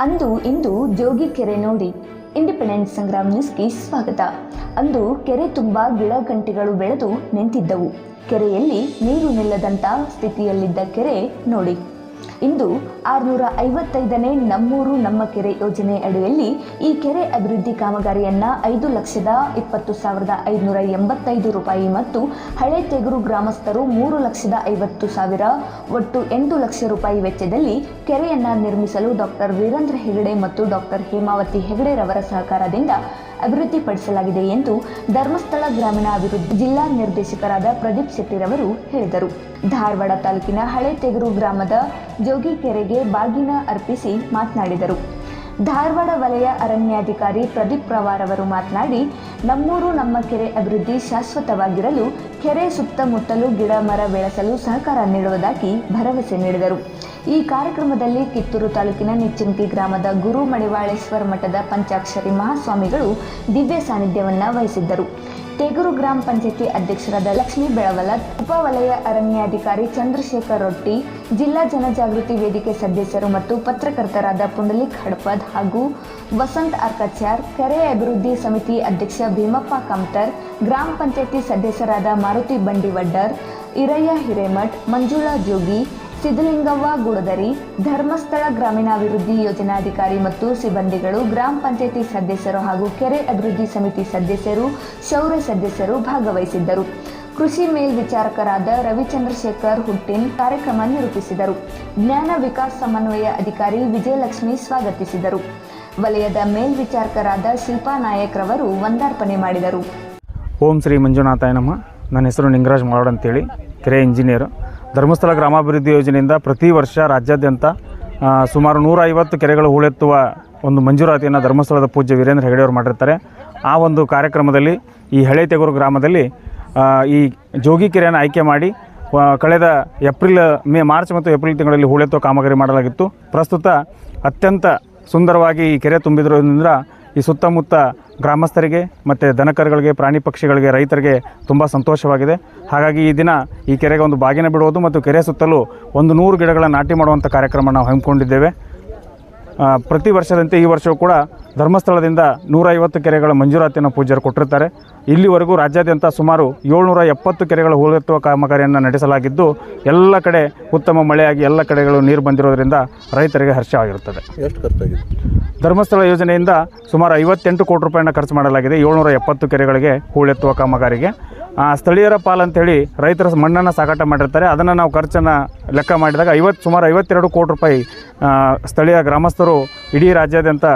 ಅಂದು ಇಂದು ಜೋಗಿ ಕೆರೆ ನೋಡಿ ಇಂಡಿಪೆಂಡೆನ್ಸ್ ಸಂಗ್ರಾಮ್ ನ್ಯೂಸ್ಗೆ ಸ್ವಾಗತ. ಅಂದು ಕೆರೆ ತುಂಬ ಗಿಡ ಗಂಟೆಗಳು ಬೆಳೆದು ನಿಂತಿದ್ದವು. ಕೆರೆಯಲ್ಲಿ ನೀರು ನಿಲ್ಲದಂತ ಸ್ಥಿತಿಯಲ್ಲಿದ್ದ ಕೆರೆ ನೋಡಿ. ಇಂದು ಆರುನೂರ ಐವತ್ತೈದನೇ ನಮ್ಮೂರು ನಮ್ಮ ಕೆರೆ ಯೋಜನೆ ಅಡಿಯಲ್ಲಿ ಈ ಕೆರೆ ಅಭಿವೃದ್ಧಿ ಕಾಮಗಾರಿಯನ್ನ ಐದು ಲಕ್ಷದ ಇಪ್ಪತ್ತು ಸಾವಿರದ ಐದುನೂರ ಎಂಬತ್ತೈದು ರೂಪಾಯಿ ಮತ್ತು ಹಳೆ ತೆಗರು ಗ್ರಾಮಸ್ಥರು ಮೂರು ಲಕ್ಷದ ಐವತ್ತು ಸಾವಿರ ಒಟ್ಟು ಎಂಟು ಲಕ್ಷ ರೂಪಾಯಿ ವೆಚ್ಚದಲ್ಲಿ ಕೆರೆಯನ್ನ ನಿರ್ಮಿಸಲು ಡಾಕ್ಟರ್ ವೀರೇಂದ್ರ ಹೆಗಡೆ ಮತ್ತು ಡಾಕ್ಟರ್ ಹೇಮಾವತಿ ಹೆಗಡೆರವರ ಸಹಕಾರದಿಂದ ಅಭಿವೃದ್ಧಿಪಡಿಸಲಾಗಿದೆ ಎಂದು ಧರ್ಮಸ್ಥಳ ಗ್ರಾಮೀಣ ಅಭಿವೃದ್ಧಿ ಜಿಲ್ಲಾ ನಿರ್ದೇಶಕರಾದ ಪ್ರದೀಪ್ ಶೆಟ್ಟಿರವರು ಹೇಳಿದರು. ಧಾರವಾಡ ತಾಲೂಕಿನ ಹಳೆ ತೆಗರು ಗ್ರಾಮದ ಜೋಗಿಕೆರೆಗೆ ಬಾಗಿನ ಅರ್ಪಿಸಿ ಮಾತನಾಡಿದರು. ಧಾರವಾಡ ವಲಯ ಅರಣ್ಯಾಧಿಕಾರಿ ಪ್ರದೀಪ್ ಪವಾರ್ ಅವರು ಮಾತನಾಡಿ, ನಮ್ಮೂರು ನಮ್ಮ ಕೆರೆ ಅಭಿವೃದ್ಧಿ ಶಾಶ್ವತವಾಗಿರಲು ಕೆರೆ ಸುತ್ತಮುತ್ತಲು ಗಿಡ ಮರ ಬೆಳೆಸಲು ಸಹಕಾರ ನೀಡುವುದಾಗಿ ಭರವಸೆ ನೀಡಿದರು. ಈ ಕಾರ್ಯಕ್ರಮದಲ್ಲಿ ಕಿತ್ತೂರು ತಾಲೂಕಿನ ನಿಚ್ಚಂಕಿ ಗ್ರಾಮದ ಗುರು ಮಡಿವಾಳೇಶ್ವರ ಮಠದ ಪಂಚಾಕ್ಷರಿ ಮಹಾಸ್ವಾಮಿಗಳು ದಿವ್ಯ ಸಾನ್ನಿಧ್ಯವನ್ನು ವಹಿಸಿದ್ದರು. ತೇಗೂರು ಗ್ರಾಮ ಪಂಚಾಯತಿ ಅಧ್ಯಕ್ಷರಾದ ಲಕ್ಷ್ಮೀ ಬೆಳವಲತ್ ಉಪವಲಯ ಅರಣ್ಯಾಧಿಕಾರಿ ಚಂದ್ರಶೇಖರ್ ರೊಟ್ಟಿ, ಜಿಲ್ಲಾ ಜನಜಾಗೃತಿ ವೇದಿಕೆ ಸದಸ್ಯರು ಮತ್ತು ಪತ್ರಕರ್ತರಾದ ಪುಂಡಲಿಕ್ ಹಡ್ಪದ್ ಹಾಗೂ ವಸಂತ್ ಅರ್ಕಚಾರ್ ಕೆರೆ ಅಭಿವೃದ್ಧಿ ಸಮಿತಿ ಅಧ್ಯಕ್ಷ ಭೀಮಪ್ಪ ಕಮ್ತರ್ ಗ್ರಾಮ ಪಂಚಾಯತಿ ಸದಸ್ಯರಾದ ಮಾರುತಿ ಬಂಡಿವಡ್ಡರ್, ಇರಯ್ಯ ಹಿರೇಮಠ್, ಮಂಜುಳಾ ಜೋಗಿ ಸಿದ್ದಲಿಂಗವ್ವ ಗುಡದರಿ, ಧರ್ಮಸ್ಥಳ ಗ್ರಾಮೀಣಾಭಿವೃದ್ಧಿ ಯೋಜನಾಧಿಕಾರಿ ಮತ್ತು ಸಿಬ್ಬಂದಿಗಳು, ಗ್ರಾಮ ಪಂಚಾಯಿತಿ ಸದಸ್ಯರು ಹಾಗೂ ಕೆರೆ ಅಭಿವೃದ್ಧಿ ಸಮಿತಿ ಸದಸ್ಯರು, ಶೌರ್ಯ ಸದಸ್ಯರು ಭಾಗವಹಿಸಿದ್ದರು. ಕೃಷಿ ಮೇಲ್ವಿಚಾರಕರಾದ ರವಿಚಂದ್ರಶೇಖರ್ ಹುಟ್ಟಿನ್ ಕಾರ್ಯಕ್ರಮ ನಿರೂಪಿಸಿದರು. ಜ್ಞಾನ ವಿಕಾಸ್ ಸಮನ್ವಯ ಅಧಿಕಾರಿ ವಿಜಯಲಕ್ಷ್ಮಿ ಸ್ವಾಗತಿಸಿದರು. ವಲಯದ ಮೇಲ್ವಿಚಾರಕರಾದ ಶಿಲ್ಪಾ ನಾಯಕ್ ರವರು ವಂದಾರ್ಪಣೆ ಮಾಡಿದರು. ಓಂ ಶ್ರೀ ಮಂಜುನಾಥಾಯ ನಮ. ನನ್ನ ಹೆಸರು ನಿಂಗರಾಜ್ ಮಾಡೋಡ್ ಅಂತೇಳಿ, ಕೆರೆ ಇಂಜಿನಿಯರ್. ಧರ್ಮಸ್ಥಳ ಗ್ರಾಮಾಭಿವೃದ್ಧಿ ಯೋಜನೆಯಿಂದ ಪ್ರತಿ ವರ್ಷ ರಾಜ್ಯಾದ್ಯಂತ ಸುಮಾರು ನೂರ ಐವತ್ತು ಕೆರೆಗಳು ಹೂಳೆತ್ತುವ ಒಂದು ಮಂಜೂರಾತಿಯನ್ನು ಧರ್ಮಸ್ಥಳದ ಪೂಜ್ಯ ವೀರೇಂದ್ರ ಹೆಗಡೆಯವರು ಮಾಡಿರ್ತಾರೆ. ಆ ಒಂದು ಕಾರ್ಯಕ್ರಮದಲ್ಲಿ ಈ ಹಳೆ ತೆಗೂರು ಗ್ರಾಮದಲ್ಲಿ ಈ ಜೋಗಿ ಕೆರೆಯನ್ನು ಆಯ್ಕೆ ಮಾಡಿ ಕಳೆದ ಏಪ್ರಿಲ್, ಮೇ, ಮಾರ್ಚ್ ಮತ್ತು ಏಪ್ರಿಲ್ ತಿಂಗಳಲ್ಲಿ ಹೂಳೆತ್ತುವ ಕಾಮಗಾರಿ ಮಾಡಲಾಗಿತ್ತು. ಪ್ರಸ್ತುತ ಅತ್ಯಂತ ಸುಂದರವಾಗಿ ಈ ಕೆರೆ ತುಂಬಿದ್ರಿಂದ ಈ ಸುತ್ತಮುತ್ತ ಗ್ರಾಮಸ್ಥರಿಗೆ ಮತ್ತು ದನಕರುಗಳಿಗೆ, ಪ್ರಾಣಿ ಪಕ್ಷಿಗಳಿಗೆ, ರೈತರಿಗೆ ತುಂಬ ಸಂತೋಷವಾಗಿದೆ. ಹಾಗಾಗಿ ಈ ದಿನ ಈ ಕೆರೆಗೆ ಒಂದು ಬಾಗಿನ ಬಿಡುವುದು ಮತ್ತು ಕೆರೆ ಸುತ್ತಲೂ ಒಂದು ನೂರು ಗಿಡಗಳನ್ನು ನಾಟಿ ಮಾಡುವಂಥ ಕಾರ್ಯಕ್ರಮ ನಾವು ಹಮ್ಮಿಕೊಂಡಿದ್ದೇವೆ. ಪ್ರತಿ ವರ್ಷದಂತೆ ಈ ವರ್ಷವೂ ಕೂಡ ಧರ್ಮಸ್ಥಳದಿಂದ ನೂರೈವತ್ತು ಕೆರೆಗಳ ಮಂಜೂರಾತಿಯನ್ನು ಪೂಜ್ಯರು ಕೊಟ್ಟಿರ್ತಾರೆ. ಇಲ್ಲಿವರೆಗೂ ರಾಜ್ಯಾದ್ಯಂತ ಸುಮಾರು ಏಳ್ನೂರ ಎಪ್ಪತ್ತು ಕೆರೆಗಳ ಹೂಳೆತ್ತುವ ಕಾಮಗಾರಿಯನ್ನು ನಡೆಸಲಾಗಿದ್ದು ಎಲ್ಲ ಕಡೆ ಉತ್ತಮ ಮಳೆಯಾಗಿ ಎಲ್ಲ ಕಡೆಗಳು ನೀರು ಬಂದಿರೋದ್ರಿಂದ ರೈತರಿಗೆ ಹರ್ಷವಾಗಿರುತ್ತದೆ. ಎಷ್ಟು ಖರ್ಚಾಗಿದೆ? ಧರ್ಮಸ್ಥಳ ಯೋಜನೆಯಿಂದ ಸುಮಾರು ಐವತ್ತೆಂಟು ಕೋಟಿ ರೂಪಾಯಿನ ಖರ್ಚು ಮಾಡಲಾಗಿದೆ. ಏಳ್ನೂರ ಎಪ್ಪತ್ತು ಕೆರೆಗಳಿಗೆ ಹೂಳೆತ್ತುವ ಕಾಮಗಾರಿಗೆ. ಸ್ಥಳೀಯರ ಪಾಲಂತೇಳಿ ರೈತರ ಮಣ್ಣನ್ನು ಸಾಗಾಟ ಮಾಡಿರ್ತಾರೆ. ಅದನ್ನು ನಾವು ಖರ್ಚನ್ನು ಲೆಕ್ಕ ಮಾಡಿದಾಗ ಐವತ್ತು ಸುಮಾರು ಐವತ್ತೆರಡು ಕೋಟಿ ರೂಪಾಯಿ ಸ್ಥಳೀಯ ಗ್ರಾಮಸ್ಥರು ಇಡೀ ರಾಜ್ಯಾದ್ಯಂತ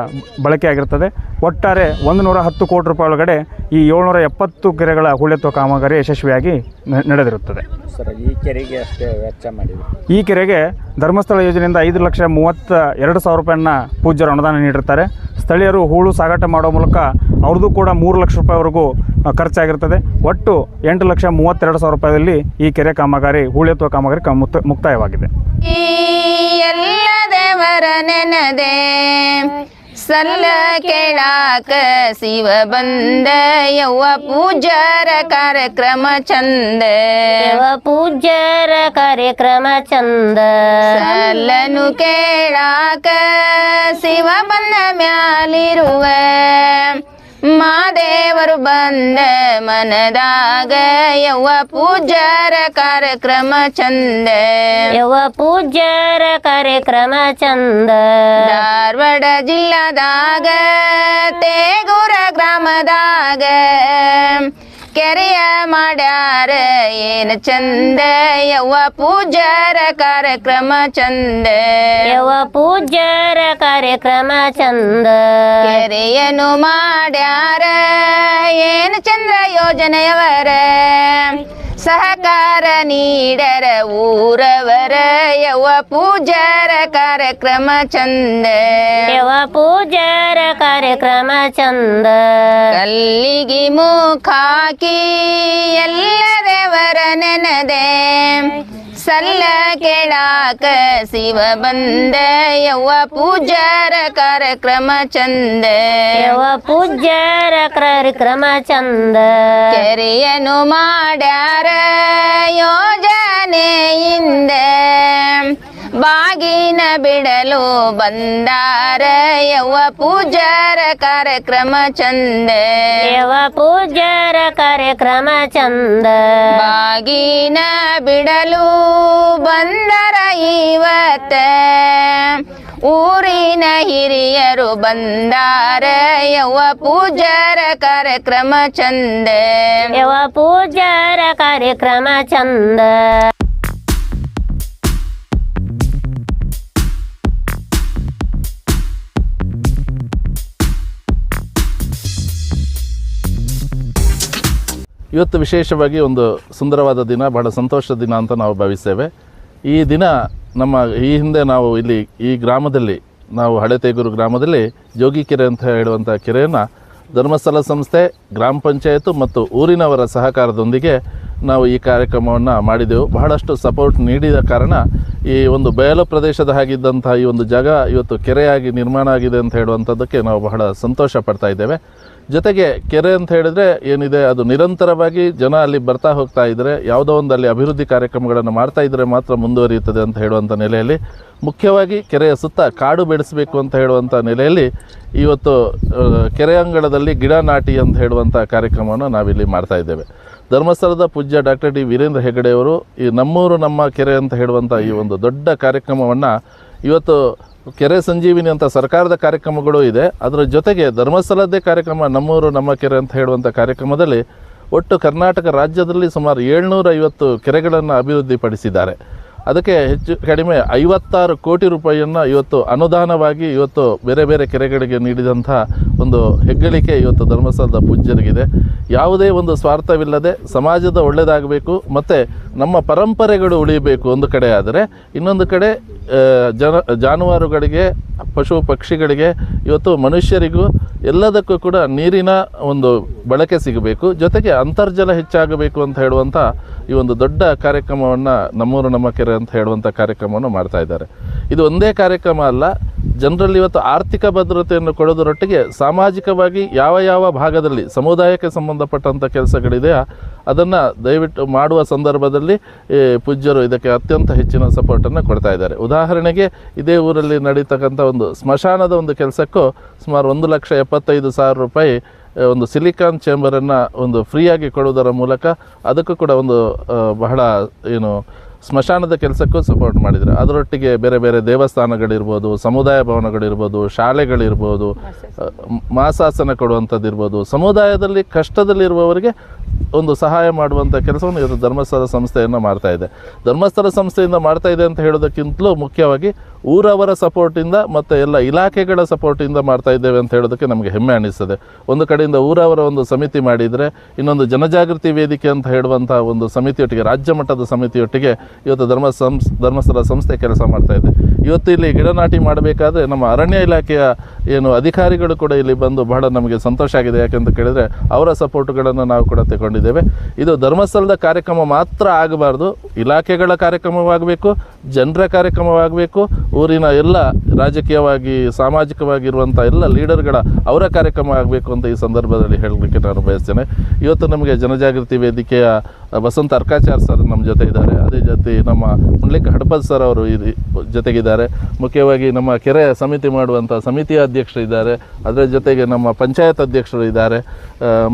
ಬಳಕೆಯಾಗಿರ್ತದೆ. ಒಟ್ಟಾರೆ ಒಂದು ನೂರ ಹತ್ತು ಕೋಟಿ ರೂಪಾಯಿ ಒಳಗಡೆ ಈ ಏಳ್ನೂರ ಎಪ್ಪತ್ತು ಕೆರೆಗಳ ಹೂಳೆತ್ತುವ ಕಾಮಗಾರಿ ಯಶಸ್ವಿಯಾಗಿ ನ- ನಡೆದಿರುತ್ತದೆ. ಸರ್ ಈ ಕೆರೆಗೆ ಅಷ್ಟೇ ವೆಚ್ಚ ಮಾಡಿದ್ರು ಈ ಕೆರೆಗೆ ಧರ್ಮಸ್ಥಳ ಯೋಜನೆಯಿಂದ ಐದು ಲಕ್ಷ ಮೂವತ್ತ ಎರಡು ಸಾವಿರ ರೂಪಾಯಿನ ಪೂಜ್ಯರು ಅನುದಾನ ನೀಡಿರ್ತಾರೆ. ಸ್ಥಳೀಯರು ಹೂಳು ಸಾಗಾಟ ಮಾಡೋ ಮೂಲಕ ಅವ್ರದ್ದು ಕೂಡ ಮೂರು ಲಕ್ಷ ರೂಪಾಯಿವರೆಗೂ ಆ, ಖರ್ಚಾಗಿರ್ತದೆ. ಒಟ್ಟು ಎಂಟು ಲಕ್ಷ ಮೂವತ್ತೆರಡು ಸಾವಿರ ರೂಪಾಯಿಯಲ್ಲಿ ಈ ಕೆರೆ ಕಾಮಗಾರಿ ಹೂಳೆತ್ತುವ ಕಾಮಗಾರಿ ಕ- ಮುಕ್ತ- ಮುಕ್ತಾಯವಾಗಿದೆ. ಈ ನೆನದೆ. ಸಲ್ಲ ಕೇಳಾಕ ಶಿವ ಬಂದ ಯವ್ವ ಪೂಜಾರ ಕಾರ್ಯಕ್ರಮ ಚಂದ. ಯವ ಪೂಜಾರ ಕಾರ್ಯಕ್ರಮ ಚಂದ. ಸಲ್ಲನು ಕೇಳಾಕ ಶಿವ ಬಂದ ಮ್ಯಾಲಿರುವ. ಮಾದೇವರು ಬಂದ ಮನದಾಗ ಯವ್ವ ಪೂಜಾರ ಕಾರ್ಯಕ್ರಮ ಚಂದ. ಯವ ಪೂಜಾರ ಕಾರ್ಯಕ್ರಮ ಚಂದ. ಧಾರವಾಡ ಜಿಲ್ಲಾದಾಗ ತೇಗೂರ ಗ್ರಾಮದಾಗ ಕೆರೆಯ ಮಾಡ್ಯಾರ ಏನ ಚಂದ. ಯವ್ವ ಪೂಜಾರ ಕಾರ್ಯಕ್ರಮ ಚಂದ. ಯವ ಪೂಜ್ಯರ ಕಾರ್ಯಕ್ರಮ ಚಂದ. ಕೆರೆಯನ್ನು ಮಾಡ್ಯಾರ ಏನು ಚಂದ್ರ ಯೋಜನೆಯವರ? ಸಹಕಾರ ನೀಡರ ಊರವರ ಯವ ಪೂಜಾರ ಕಾರ್ಯಕ್ರಮ ಚಂದ. ಯವ ಪೂಜಾರ ಕಾರ್ಯಕ್ರಮ ಚಂದ. ಕಲ್ಲಿಗಿ ಮುಖಾಕಿ ಎಲ್ಲ ದೇವರ ನೆನದೆ. ಸಲ್ಲ ಕೇಳಾಕ ಶಿವ ಬಂದ ಯವ ಪೂಜಾರ ಕಾರ್ಯಕ್ರಮ ಚಂದ. ಯವ ಪೂಜಾರ ಕಾರ್ಯಕ್ರಮ ಚಂದ. ಕೆರೆಯನು ಮಾಡ್ಯಾರ ಯೋಜನೆಯಿಂದ ಬಾಗಿನ ಬಿಡಲು ಬಂದಾರ. ಯವ ಪೂಜಾರ ಕಾರ್ಯಕ್ರಮ ಚಂದ. ಯವ ಪೂಜಾರ ಕಾರ್ಯಕ್ರಮ ಚಂದ. ಬಾಗಿನ ಬಿಡಲು ಬಂದರ ಇವತ್ತ. ಊರಿನ ಹಿರಿಯರು ಬಂದಾರ. ಯವ ಪೂಜಾರ ಕಾರ್ಯಕ್ರಮ ಚಂದ. ಯವ ಪೂಜಾರ ಕಾರ್ಯಕ್ರಮ ಚಂದ. ಇವತ್ತು ವಿಶೇಷವಾಗಿ ಒಂದು ಸುಂದರವಾದ ದಿನ ಬಹಳ ಸಂತೋಷದ ದಿನ ಅಂತ ನಾವು ಭಾವಿಸ್ತೇವೆ. ಈ ದಿನ ನಮ್ಮ ಈ ಹಿಂದೆ ನಾವು ಇಲ್ಲಿ ಈ ಗ್ರಾಮದಲ್ಲಿ, ನಾವು ಹಳೆತೇಗೂರು ಗ್ರಾಮದಲ್ಲಿ ಜೋಗಿ ಕೆರೆ ಅಂತ ಹೇಳುವಂಥ ಕೆರೆಯನ್ನು ಧರ್ಮಸ್ಥಳ ಸಂಸ್ಥೆ, ಗ್ರಾಮ ಪಂಚಾಯತ್ ಮತ್ತು ಊರಿನವರ ಸಹಕಾರದೊಂದಿಗೆ ನಾವು ಈ ಕಾರ್ಯಕ್ರಮವನ್ನು ಮಾಡಿದೆವು. ಬಹಳಷ್ಟು ಸಪೋರ್ಟ್ ನೀಡಿದ ಕಾರಣ ಈ ಒಂದು ಬಯಲು ಪ್ರದೇಶದ ಹಾಗಿದ್ದಂಥ ಈ ಒಂದು ಜಾಗ ಇವತ್ತು ಕೆರೆಯಾಗಿ ನಿರ್ಮಾಣ ಆಗಿದೆ ಅಂತ ಹೇಳುವಂಥದ್ದಕ್ಕೆ ನಾವು ಬಹಳ ಸಂತೋಷ ಪಡ್ತಾ ಇದ್ದೇವೆ. ಜೊತೆಗೆ ಕೆರೆ ಅಂತ ಹೇಳಿದ್ರೆ ಏನಿದೆ, ಅದು ನಿರಂತರವಾಗಿ ಜನ ಅಲ್ಲಿ ಬರ್ತಾ ಹೋಗ್ತಾ ಇದ್ದರೆ ಯಾವುದೋ ಒಂದು ಅಲ್ಲಿ ಅಭಿವೃದ್ಧಿ ಕಾರ್ಯಕ್ರಮಗಳನ್ನು ಮಾಡ್ತಾ ಇದ್ರೆ ಮಾತ್ರ ಮುಂದುವರಿಯುತ್ತದೆ ಅಂತ ಹೇಳುವಂಥ ನೆಲೆಯಲ್ಲಿ, ಮುಖ್ಯವಾಗಿ ಕೆರೆಯ ಸುತ್ತ ಕಾಡು ಬೆಳೆಸಬೇಕು ಅಂತ ಹೇಳುವಂಥ ನೆಲೆಯಲ್ಲಿ ಇವತ್ತು ಕೆರೆ ಅಂಗಳದಲ್ಲಿ ಗಿಡ ನಾಟಿ ಅಂತ ಹೇಳುವಂಥ ಕಾರ್ಯಕ್ರಮವನ್ನು ನಾವಿಲ್ಲಿ ಮಾಡ್ತಾ ಇದ್ದೇವೆ. ಧರ್ಮಸ್ಥಳದ ಪೂಜ್ಯ ಡಾಕ್ಟರ್ ಡಿ ವೀರೇಂದ್ರ ಹೆಗಡೆಯವರು ಈ ನಮ್ಮೂರು ನಮ್ಮ ಕೆರೆ ಅಂತ ಹೇಳುವಂಥ ಈ ಒಂದು ದೊಡ್ಡ ಕಾರ್ಯಕ್ರಮವನ್ನು ಇವತ್ತು ಕೆರೆ ಸಂಜೀವಿನಿ ಅಂತ ಸರ್ಕಾರದ ಕಾರ್ಯಕ್ರಮಗಳು ಇದೆ. ಅದರ ಜೊತೆಗೆ ಧರ್ಮಸ್ಥಳದ್ದೇ ಕಾರ್ಯಕ್ರಮ, ನಮ್ಮೂರು, ನಮ್ಮ ಕೆರೆ ಅಂತ ಹೇಳುವಂಥ ಕಾರ್ಯಕ್ರಮದಲ್ಲಿ ಒಟ್ಟು ಕರ್ನಾಟಕ ರಾಜ್ಯದಲ್ಲಿ ಸುಮಾರು ಏಳ್ನೂರ ಐವತ್ತು ಕೆರೆಗಳನ್ನು ಅಭಿವೃದ್ಧಿಪಡಿಸಿದ್ದಾರೆ. ಅದಕ್ಕೆ ಹೆಚ್ಚು ಕಡಿಮೆ ಐವತ್ತಾರು ಕೋಟಿ ರೂಪಾಯಿಯನ್ನು ಇವತ್ತು ಅನುದಾನವಾಗಿ ಇವತ್ತು ಬೇರೆ ಬೇರೆ ಕೆರೆಗಳಿಗೆ ನೀಡಿದಂಥ ಒಂದು ಹೆಗ್ಗಳಿಕೆ ಇವತ್ತು ಧರ್ಮಸ್ಥಳದ ಪೂಜ್ಯರಿಗಿದೆ. ಯಾವುದೇ ಒಂದು ಸ್ವಾರ್ಥವಿಲ್ಲದೆ ಸಮಾಜದ ಒಳ್ಳೆಯದಾಗಬೇಕು ಮತ್ತು ನಮ್ಮ ಪರಂಪರೆಗಳು ಉಳಿಯಬೇಕು ಒಂದು ಕಡೆ ಆದರೆ, ಇನ್ನೊಂದು ಕಡೆ ಜನ, ಜಾನುವಾರುಗಳಿಗೆ, ಪಶು ಪಕ್ಷಿಗಳಿಗೆ, ಇವತ್ತು ಮನುಷ್ಯರಿಗೂ ಎಲ್ಲದಕ್ಕೂ ಕೂಡ ನೀರಿನ ಒಂದು ಬಳಕೆ ಸಿಗಬೇಕು. ಜೊತೆಗೆ ಅಂತರ್ಜಲ ಹೆಚ್ಚಾಗಬೇಕು ಅಂತ ಹೇಳುವಂಥ ಈ ಒಂದು ದೊಡ್ಡ ಕಾರ್ಯಕ್ರಮವನ್ನು ನಮ್ಮೂರು ನಮ್ಮ ಕೆರೆ ಅಂತ ಹೇಳುವಂಥ ಕಾರ್ಯಕ್ರಮವನ್ನು ಮಾಡ್ತಾ ಇದ್ದಾರೆ. ಇದು ಒಂದೇ ಕಾರ್ಯಕ್ರಮ ಅಲ್ಲ, ಜನರಲ್ಲಿ ಇವತ್ತು ಆರ್ಥಿಕ ಭದ್ರತೆಯನ್ನು ಕೊಡೋದರೊಟ್ಟಿಗೆ ಸಾಮಾಜಿಕವಾಗಿ ಯಾವ ಯಾವ ಭಾಗದಲ್ಲಿ ಸಮುದಾಯಕ್ಕೆ ಸಂಬಂಧಪಟ್ಟಂಥ ಕೆಲಸಗಳಿದೆಯಾ ಅದನ್ನು ದಯವಿಟ್ಟು ಮಾಡುವ ಸಂದರ್ಭದಲ್ಲಿ ಈ ಪೂಜ್ಯರು ಇದಕ್ಕೆ ಅತ್ಯಂತ ಹೆಚ್ಚಿನ ಸಪೋರ್ಟನ್ನು ಕೊಡ್ತಾ ಇದ್ದಾರೆ. ಉದಾಹರಣೆಗೆ ಇದೇ ಊರಲ್ಲಿ ನಡೀತಕ್ಕಂಥ ಒಂದು ಸ್ಮಶಾನದ ಒಂದು ಕೆಲಸಕ್ಕೂ ಸುಮಾರು ಒಂದು ಲಕ್ಷ ಎಪ್ಪತ್ತೈದು ಸಾವಿರ ರೂಪಾಯಿ ಒಂದು ಸಿಲಿಕಾನ್ ಚೇಂಬರನ್ನು ಒಂದು ಫ್ರೀಯಾಗಿ ಕೊಡುವುದರ ಮೂಲಕ ಅದಕ್ಕೂ ಕೂಡ ಒಂದು ಬಹಳ ಏನು ಸ್ಮಶಾನದ ಕೆಲಸಕ್ಕೂ ಸಪೋರ್ಟ್ ಮಾಡಿದ್ದಾರೆ ಅದರೊಟ್ಟಿಗೆ ಬೇರೆ ಬೇರೆ ದೇವಸ್ಥಾನಗಳಿರ್ಬೋದು ಸಮುದಾಯ ಭವನಗಳಿರ್ಬೋದು ಶಾಲೆಗಳಿರ್ಬೋದು ಮಾಸಾಸನ. ಕೊಡುವಂಥದ್ದು ಇರ್ಬೋದು ಸಮುದಾಯದಲ್ಲಿ ಕಷ್ಟದಲ್ಲಿರುವವರಿಗೆ ಒಂದು ಸಹಾಯ ಮಾಡುವಂಥ ಕೆಲಸವನ್ನು ಇವತ್ತು ಧರ್ಮಸ್ಥಳ ಸಂಸ್ಥೆಯನ್ನು ಮಾಡ್ತಾ ಇದೆ. ಧರ್ಮಸ್ಥಳ ಸಂಸ್ಥೆಯಿಂದ ಮಾಡ್ತಾ ಇದೆ ಅಂತ ಹೇಳೋದಕ್ಕಿಂತಲೂ ಮುಖ್ಯವಾಗಿ ಊರವರ ಸಪೋರ್ಟಿಂದ ಮತ್ತು ಎಲ್ಲ ಇಲಾಖೆಗಳ ಸಪೋರ್ಟಿಂದ ಮಾಡ್ತಾ ಇದ್ದೇವೆ ಅಂತ ಹೇಳೋದಕ್ಕೆ ನಮಗೆ ಹೆಮ್ಮೆ ಅನಿಸ್ತದೆ. ಒಂದು ಕಡೆಯಿಂದ ಊರವರ ಒಂದು ಸಮಿತಿ ಮಾಡಿದರೆ, ಇನ್ನೊಂದು ಜನಜಾಗೃತಿ ವೇದಿಕೆ ಅಂತ ಹೇಳುವಂಥ ಒಂದು ಸಮಿತಿಯೊಟ್ಟಿಗೆ, ರಾಜ್ಯ ಮಟ್ಟದ ಸಮಿತಿಯೊಟ್ಟಿಗೆ ಇವತ್ತು ಧರ್ಮ ಸಂಸ್, ಧರ್ಮಸ್ಥಳ ಸಂಸ್ಥೆ ಕೆಲಸ ಮಾಡ್ತಾ ಇದೆ. ಇವತ್ತು ಇಲ್ಲಿ ಗಿಡ ನಾಟಿ ಮಾಡಬೇಕಾದ್ರೆ ನಮ್ಮ ಅರಣ್ಯ ಇಲಾಖೆಯ ಏನು ಅಧಿಕಾರಿಗಳು ಕೂಡ ಇಲ್ಲಿ ಬಂದು ಬಹಳ ನಮಗೆ ಸಂತೋಷ ಆಗಿದೆ. ಯಾಕೆಂತ ಕೇಳಿದರೆ, ಅವರ ಸಪೋರ್ಟ್ಗಳನ್ನು ನಾವು ಕೂಡ ತಗೊಂಡಿದ್ದೇವೆ. ಇದು ಧರ್ಮಸ್ಥಳದ ಕಾರ್ಯಕ್ರಮ ಮಾತ್ರ ಆಗಬಾರ್ದು. ಇಲಾಖೆಗಳ ಕಾರ್ಯಕ್ರಮವಾಗಬೇಕು, ಜನರ ಕಾರ್ಯಕ್ರಮವಾಗಬೇಕು ಊರಿನ ಎಲ್ಲ ರಾಜಕೀಯವಾಗಿ ಸಾಮಾಜಿಕವಾಗಿರುವಂಥ ಎಲ್ಲ ಲೀಡರ್ಗಳ ಅವರ ಕಾರ್ಯಕ್ರಮ ಆಗಬೇಕು ಅಂತ ಈ ಸಂದರ್ಭದಲ್ಲಿ ಹೇಳಲಿಕ್ಕೆ ನಾನು ಬಯಸ್ತೇನೆ. ಇವತ್ತು ನಮಗೆ ಜನಜಾಗೃತಿ ವೇದಿಕೆಯ ವಸಂತ ಅರ್ಕಾಚಾರ್ ಸರ್ ನಮ್ಮ ಜೊತೆ ಇದ್ದಾರೆ. ಅದೇ ಜೊತೆ ನಮ್ಮ ಮುಂಡ್ಲಿಕ್ ಹಡಪದ್ ಸರ್ ಅವರು ಇಲ್ಲಿ ಜೊತೆಗಿದ್ದಾರೆ. ಮುಖ್ಯವಾಗಿ ನಮ್ಮ ಕೆರೆ ಸಮಿತಿ ಮಾಡುವಂಥ ಸಮಿತಿಯ ಅಧ್ಯಕ್ಷರು ಇದ್ದಾರೆ. ಅದರ ಜೊತೆಗೆ ನಮ್ಮ ಪಂಚಾಯತ್ ಅಧ್ಯಕ್ಷರು ಇದ್ದಾರೆ.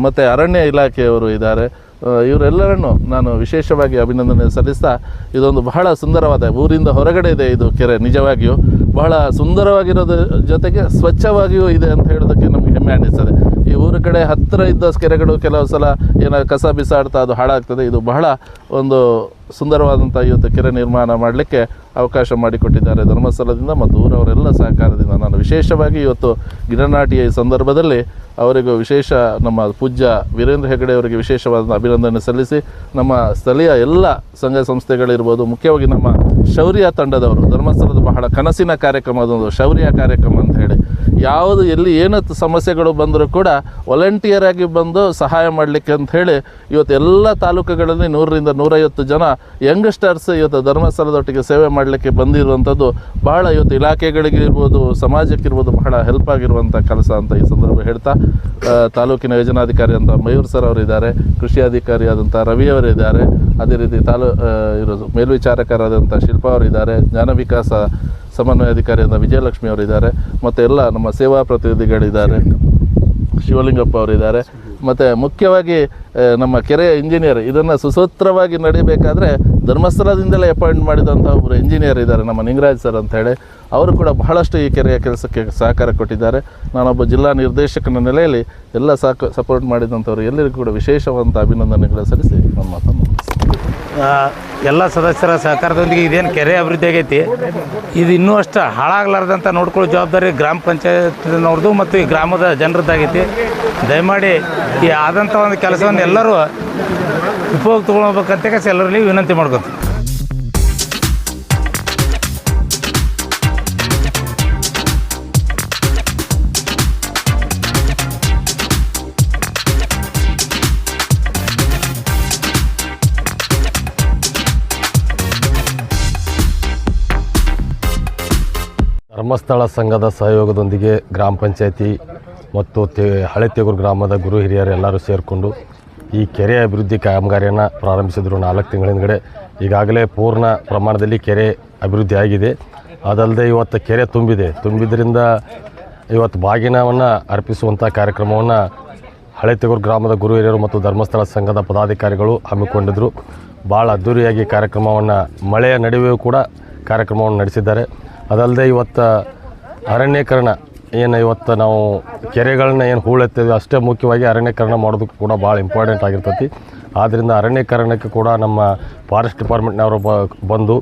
ಮತ್ತು ಅರಣ್ಯ ಇಲಾಖೆಯವರು ಇದ್ದಾರೆ. ಇವರೆಲ್ಲರನ್ನು ನಾನು ವಿಶೇಷವಾಗಿ ಅಭಿನಂದನೆ ಸಲ್ಲಿಸ್ತಾ, ಇದೊಂದು ಬಹಳ ಸುಂದರವಾದ ಊರಿಂದ ಹೊರಗಡೆ ಇದೆ ಇದು ಕೆರೆ, ನಿಜವಾಗಿಯೂ. ಬಹಳ ಸುಂದರವಾಗಿರೋದ್ರ ಜೊತೆಗೆ ಸ್ವಚ್ಛವಾಗಿಯೂ ಇದೆ ಅಂತ ಹೇಳೋದಕ್ಕೆ ನಮಗೆ ಹೆಮ್ಮೆ ಅನ್ನಿಸ್ತದೆ. ಊರ ಕಡೆ ಹತ್ತಿರ ಇದ್ದ ಕೆರೆಗಳು ಕೆಲವು ಸಲ ಏನೋ ಕಸ ಬಿಸಾಡ್ತಾ ಅದು ಹಾಳಾಗ್ತದೆ. ಇದು ಬಹಳ ಒಂದು ಸುಂದರವಾದಂಥ ಇವತ್ತು ಕೆರೆ ನಿರ್ಮಾಣ ಮಾಡಲಿಕ್ಕೆ ಅವಕಾಶ ಮಾಡಿಕೊಟ್ಟಿದ್ದಾರೆ ಧರ್ಮಸ್ಥಳದಿಂದ ಮತ್ತು ಊರವರೆಲ್ಲ ಸಹಕಾರದಿಂದ. ನಾನು ವಿಶೇಷವಾಗಿ ಇವತ್ತು ಗಿಡನಾಟಿಯ ಈ ಸಂದರ್ಭದಲ್ಲಿ ಅವರಿಗೂ ವಿಶೇಷ ನಮ್ಮ ಪೂಜ್ಯ ವೀರೇಂದ್ರ ಹೆಗಡೆ ಅವರಿಗೆ ವಿಶೇಷವಾದ ಅಭಿನಂದನೆ ಸಲ್ಲಿಸಿ, ನಮ್ಮ ಸ್ಥಳೀಯ ಎಲ್ಲ ಸಂಘ ಸಂಸ್ಥೆಗಳಿರ್ಬೋದು, ಮುಖ್ಯವಾಗಿ ನಮ್ಮ ಶೌರ್ಯ ತಂಡದವರು, ಧರ್ಮಸ್ಥಳದ ಬಹಳ ಕನಸಿನ ಕಾರ್ಯಕ್ರಮ, ಅದೊಂದು ಶೌರ್ಯ ಕಾರ್ಯಕ್ರಮ ಹೇಳಿ. ಯಾವುದು ಎಲ್ಲಿ ಏನು ಸಮಸ್ಯೆಗಳು ಬಂದರೂ ಕೂಡ ವಾಲಂಟಿಯರ್ ಆಗಿ ಬಂದು ಸಹಾಯ ಮಾಡಲಿಕ್ಕೆ ಅಂತ ಹೇಳಿ ಇವತ್ತು ಎಲ್ಲ ತಾಲೂಕುಗಳಲ್ಲಿ ನೂರರಿಂದ ನೂರೈವತ್ತು ಜನ ಯಂಗ್ಸ್ಟರ್ಸ್ ಇವತ್ತು ಧರ್ಮಸ್ಥಳದೊಟ್ಟಿಗೆ ಸೇವೆ ಮಾಡಲಿಕ್ಕೆ ಬಂದಿರುವಂಥದ್ದು ಬಹಳ ಇವತ್ತು ಇಲಾಖೆಗಳಿಗಿರ್ಬೋದು, ಸಮಾಜಕ್ಕಿರ್ಬೋದು ಬಹಳ ಹೆಲ್ಪ್ ಆಗಿರುವಂಥ ಕೆಲಸ ಅಂತ ಈ ಸಂದರ್ಭ ಹೇಳ್ತಾ ತಾಲೂಕಿನ ಯೋಜನಾಧಿಕಾರಿ ಅಂತ ಮಯೂರ್ ಸರ್ ಅವರಿದ್ದಾರೆ ಕೃಷಿ ಅಧಿಕಾರಿ ಆದಂಥ ರವಿ ಅವರಿದ್ದಾರೆ ಅದೇ ರೀತಿ ತಾಲೂ ಇರೋದು ಮೇಲ್ವಿಚಾರಕರಾದಂಥ ಶಿಲ್ಪಾ ಅವರಿದ್ದಾರೆ ಜ್ಞಾನ ವಿಕಾಸ ಸಮನ್ವಯ ಅಧಿಕಾರಿಯಾದ ವಿಜಯಲಕ್ಷ್ಮಿ ಅವರಿದ್ದಾರೆ, ಮತ್ತು ಎಲ್ಲ ನಮ್ಮ ಸೇವಾ ಪ್ರತಿನಿಧಿಗಳಿದ್ದಾರೆ, ಶಿವಲಿಂಗಪ್ಪ ಅವರಿದ್ದಾರೆ, ಮತ್ತು ಮುಖ್ಯವಾಗಿ ನಮ್ಮ ಕೆರೆಯ ಇಂಜಿನಿಯರ್, ಇದನ್ನು ಸುಸೂತ್ರವಾಗಿ ನಡಿಬೇಕಾದ್ರೆ ಧರ್ಮಸ್ಥಳದಿಂದಲೇ ಅಪಾಯಿಂಟ್ ಮಾಡಿದಂಥ ಒಬ್ಬರು ಇಂಜಿನಿಯರ್ ಇದ್ದಾರೆ, ನಮ್ಮ ನಿಂಗರಾಜ್ ಸರ್ ಅಂತ ಹೇಳಿ. ಅವರು ಕೂಡ ಬಹಳಷ್ಟು ಈ ಕೆರೆಯ ಕೆಲಸಕ್ಕೆ ಸಹಕಾರ ಕೊಟ್ಟಿದ್ದಾರೆ. ನಾನೊಬ್ಬ ಜಿಲ್ಲಾ ನಿರ್ದೇಶಕನ ನೆಲೆಯಲ್ಲಿ ಎಲ್ಲ ಸಾಕು ಸಪೋರ್ಟ್ ಮಾಡಿದಂಥವ್ರು ಎಲ್ಲರಿಗೂ ಕೂಡ ವಿಶೇಷವಾದಂಥ ಅಭಿನಂದನೆಗಳ ಸಲ್ಲಿಸಿ ನನ್ನ ಮಾತನ್ನು ಎಲ್ಲ ಸದಸ್ಯರ ಸಹಕಾರದೊಂದಿಗೆ ಇದೇನು ಕೆರೆ ಅಭಿವೃದ್ಧಿ ಆಗೈತಿ. ಇದು ಇನ್ನೂ ಅಷ್ಟು ಹಾಳಾಗ್ಲಾರ್ದಂತ ನೋಡ್ಕೊಳ್ಳೋ ಜವಾಬ್ದಾರಿ ಗ್ರಾಮ ಪಂಚಾಯತ್ನವ್ರದ್ದು ಮತ್ತು ಈ ಗ್ರಾಮದ ಜನರದ್ದಾಗೈತಿ. ದಯಮಾಡಿ ಈ ಆದಂಥ ಒಂದು ಕೆಲಸವನ್ನು ಎಲ್ಲರೂ ಉಪಯೋಗ ತೊಗೊಳ್ಬೇಕಂತ ಕೆಲಸ ಎಲ್ಲರಲ್ಲಿ ವಿನಂತಿ ಮಾಡ್ಕೊತೀವಿ ಧರ್ಮಸ್ಥಳ ಸಂಘದ ಸಹಯೋಗದೊಂದಿಗೆ ಗ್ರಾಮ ಪಂಚಾಯತಿ ಮತ್ತು ತೆ, ಹಳೆ ತೆಗೂರು ಗ್ರಾಮದ ಗುರು ಹಿರಿಯರು ಎಲ್ಲರೂ ಸೇರಿಕೊಂಡು ಈ ಕೆರೆ ಅಭಿವೃದ್ಧಿ ಕಾಮಗಾರಿಯನ್ನು ಪ್ರಾರಂಭಿಸಿದರು ನಾಲ್ಕು ತಿಂಗಳ ಹಿಂದ್ಗಡೆ. ಈಗಾಗಲೇ ಪೂರ್ಣ ಪ್ರಮಾಣದಲ್ಲಿ ಕೆರೆ ಅಭಿವೃದ್ಧಿ ಆಗಿದೆ. ಅದಲ್ಲದೆ ಇವತ್ತು ಕೆರೆ ತುಂಬಿದೆ. ತುಂಬಿದ್ರಿಂದ ಇವತ್ತು ಬಾಗಿನವನ್ನು ಅರ್ಪಿಸುವಂಥ ಕಾರ್ಯಕ್ರಮವನ್ನು ಹಳೆ ತೆಗೂರು ಗ್ರಾಮದ ಗುರು ಹಿರಿಯರು ಮತ್ತು ಧರ್ಮಸ್ಥಳ ಸಂಘದ ಪದಾಧಿಕಾರಿಗಳು ಹಮ್ಮಿಕೊಂಡಿದ್ದರು ಭಾಳ ಅದ್ಧೂರಿಯಾಗಿ ಕಾರ್ಯಕ್ರಮವನ್ನು ಮಳೆಯ ನಡುವೆಯೂ ಕೂಡ ಕಾರ್ಯಕ್ರಮವನ್ನು ನಡೆಸಿದ್ದಾರೆ. ಅದಲ್ಲದೆ ಇವತ್ತು ಅರಣ್ಯೀಕರಣ, ಏನು ಇವತ್ತು ನಾವು ಕೆರೆಗಳನ್ನ ಏನು ಹೂಳೆತ್ತೇವೆ, ಅಷ್ಟೇ ಮುಖ್ಯವಾಗಿ ಅರಣ್ಯೀಕರಣ ಮಾಡೋದಕ್ಕೆ ಕೂಡ ಭಾಳ ಇಂಪಾರ್ಟೆಂಟ್ ಆಗಿರ್ತೈತಿ. ಆದ್ದರಿಂದ ಅರಣ್ಯೀಕರಣಕ್ಕೆ ಕೂಡ ನಮ್ಮ ಫಾರೆಸ್ಟ್ ಡಿಪಾರ್ಟ್ಮೆಂಟ್ನವರು ಬಂದು